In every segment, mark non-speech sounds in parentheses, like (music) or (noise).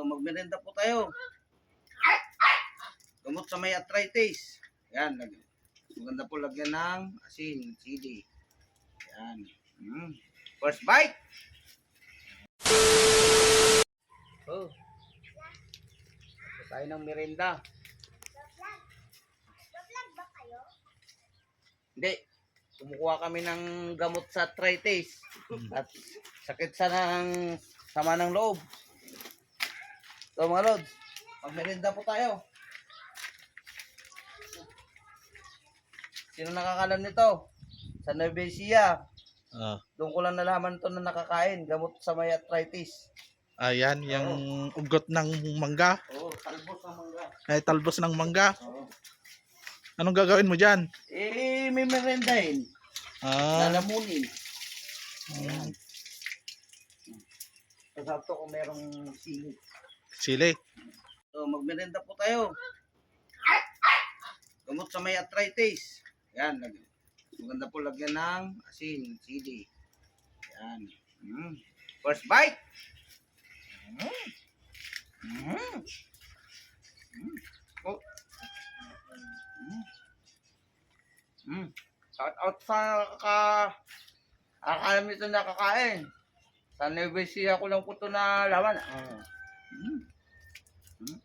So, magmerenda po tayo. Gamot sa may arthritis. Yan. Maganda po lagyan ng asin, sili. Yan. Mm. First bite. Oh. Ito tayo ng merenda. Hindi. Kumukuha kami ng gamot sa arthritis. (laughs) At sakit sa ng sama ng loob. So mga lods, magmerenda po tayo. Sino nakakalam nito? Sa Nueva Ecija. Ah, Doon ko lang nalaman to na nakakain. Gamot sa may arthritis. ayan, yung ugot ng mangga. Oo, talbos ng mangga. Ay, talbos ng mangga. Oo. Anong gagawin mo dyan? Eh, may merendahin. Ah, Lalamunin. mm, Kasabto kung merong sili. Sili. So, magmerenda po tayo. Gamot sa may arthritis. Yan. Maganda po lagyan ng asin, sili. Yan. Mm. First bite. Mm. Mm. Mm. Oh. Mm. Mm. Shout out sa ka akala nito nakakain. Sa Nueva Ecija ko lang po ito na laman. Ah. Mm. Mm.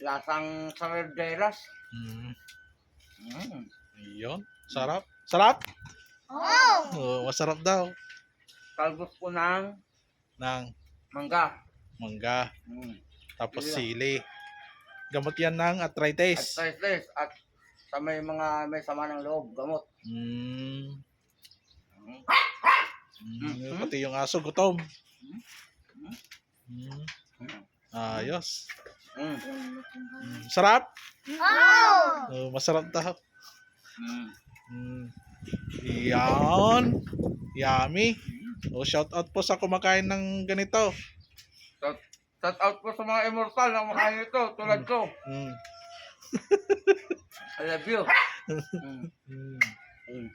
Lasang sarderas. Mm, Mm. yun. Sarap. Sarap? Oh! Oo, masarap daw. Talbos po ng Ng mangga. mangga. Mm. Tapos Sili sili. Gamot yan ng arthritis. priceless. At sa may mga may sama ng loob, gamot. Mm, Mm. mm, pati yung aso gutom. Mhm. Mm, Mm. ayos. Mm. Mm, sarap? Oh! Oo, masarap daw. Mm. Mm. Yan. Yummy. O, shout out po sa kumakain ng ganito. Shout, shout out po sa mga immortal na makain ito, tulad ko. Mm. I love you. (laughs) Mm. Mm. Mm.